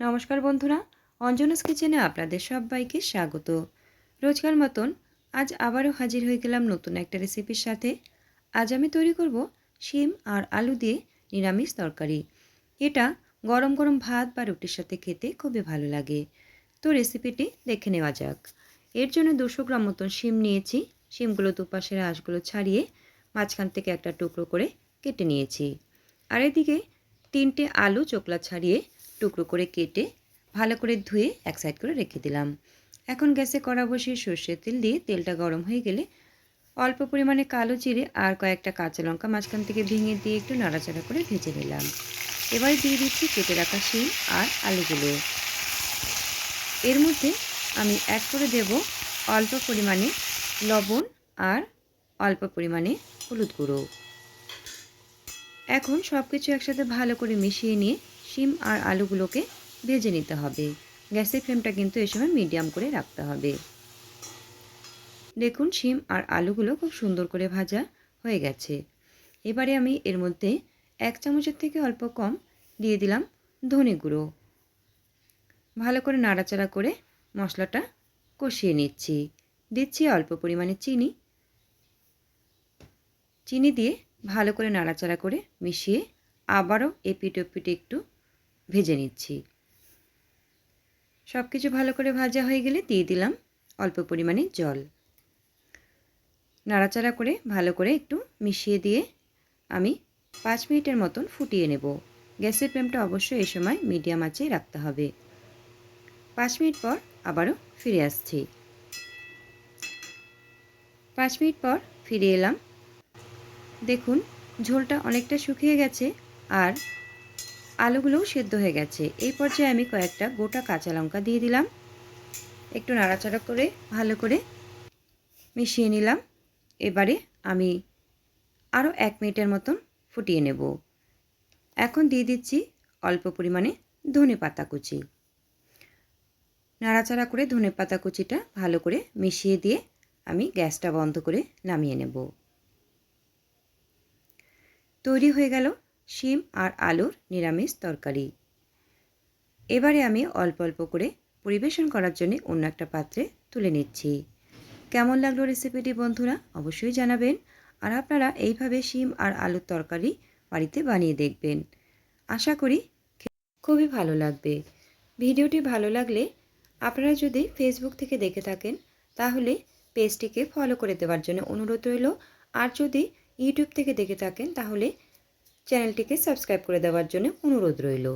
নমস্কার বন্ধুরা, অঞ্জনাস কিচেনে আপনাদের সবাইকে স্বাগত। রোজকার মতন আজ আবারও হাজির হয়ে গেলাম নতুন একটা রেসিপির সাথে। আজ আমি তৈরি করব শিম আর আলু দিয়ে নিরামিষ তরকারি। এটা গরম গরম ভাত বা রুটির সাথে খেতে খুবই ভালো লাগে। তো রেসিপিটি দেখে নেওয়া যাক। এর জন্য দুশো গ্রাম মতন শিম নিয়েছি। শিমগুলো দুপাশের আঁশগুলো ছাড়িয়ে মাঝখান থেকে একটা টুকরো করে কেটে নিয়েছি। আর এদিকে তিনটে আলু চোকলা ছাড়িয়ে টুকরো করে কেটে ভালো করে ধুয়ে এক সাইড করে রেখে দিলাম। এখন গ্যাসে কড়া বসিয়ে সর্ষের তেল দিয়ে তেলটা গরম হয়ে গেলে অল্প পরিমাণে কালো জিরে আর কয়েকটা কাঁচা লঙ্কা মাঝখান থেকে ভেঙে দিয়ে একটু নাড়াচাড়া করে ভেজে নিলাম। এবারে দিয়ে দিচ্ছি কেটে রাখা শিম আর আলুগুলো। এর মধ্যে আমি অ্যাড করে দেব অল্প পরিমাণে লবণ আর অল্প পরিমাণে হলুদ গুঁড়ো। এখন সব কিছু একসাথে ভালো করে মিশিয়ে নিয়ে শিম আর আলুগুলোকে ভেজে নিতে হবে। গ্যাসের ফ্লেমটা কিন্তু এ সময় মিডিয়াম করে রাখতে হবে। দেখুন, শিম আর আলুগুলো খুব সুন্দর করে ভাজা হয়ে গেছে। এবারে আমি এর মধ্যে এক চামচের থেকে অল্প কম দিয়ে দিলাম ধনে গুঁড়ো। ভালো করে নাড়াচাড়া করে মশলাটা কষিয়ে নিচ্ছি। দিচ্ছি অল্প পরিমাণে চিনি। চিনি দিয়ে ভালো করে নাড়াচাড়া করে মিশিয়ে আবারও এপিট ওপিটে একটু ভেজে নিচ্ছি। সব কিছু ভালো করে ভাজা হয়ে গেলে দিয়ে দিলাম অল্প পরিমাণে জল। নাড়াচাড়া করে ভালো করে একটু মিশিয়ে দিয়ে আমি পাঁচ মিনিটের মতন ফুটিয়ে নেব। গ্যাসের ফ্লেমটা অবশ্যই এই সময় মিডিয়াম আঁচে রাখতে হবে। পাঁচ মিনিট পর আবারও ফিরে আসছি। পাঁচ মিনিট পর ফিরে এলাম। দেখুন, ঝোলটা অনেকটা শুকিয়ে গেছে আর আলুগুলোও সেদ্ধ হয়ে গেছে। এই পর্যায়ে আমি কয়েকটা গোটা কাঁচা লঙ্কা দিয়ে দিলাম। একটু নাড়াচাড়া করে, ভালো করে মিশিয়ে নিলাম। এবারে আমি আরও এক মিনিটের মতন ফুটিয়ে নেব। এখন দিয়ে দিচ্ছি অল্প পরিমাণে ধনে পাতা কুচি। নাড়াচাড়া করে ধনে পাতা কুচিটা ভালো করে মিশিয়ে দিয়ে আমি গ্যাসটা বন্ধ করে নামিয়ে নেব। তৈরি হয়ে গেল শিম আর আলুর নিরামিষ তরকারি। এবারে আমি অল্প অল্প করে পরিবেশন করার জন্য অন্য একটা পাত্রে তুলে নিচ্ছি। কেমন লাগল রেসিপিটি বন্ধুরা অবশ্যই জানাবেন। আর আপনারা এইভাবে শিম আর আলুর তরকারি বাড়িতে বানিয়ে দেখবেন। আশা করি খুবই ভালো লাগবে। ভিডিওটি ভালো লাগলে আপনারা যদি ফেসবুক থেকে দেখে থাকেন, তাহলে পেজটিকে ফলো করে দেওয়ার জন্য অনুরোধ রইল। আর যদি ইউটিউব থেকে দেখে থাকেন, তাহলে চ্যানেলটিকে সাবস্ক্রাইব করে দেওয়ার জন্য অনুরোধ রইল।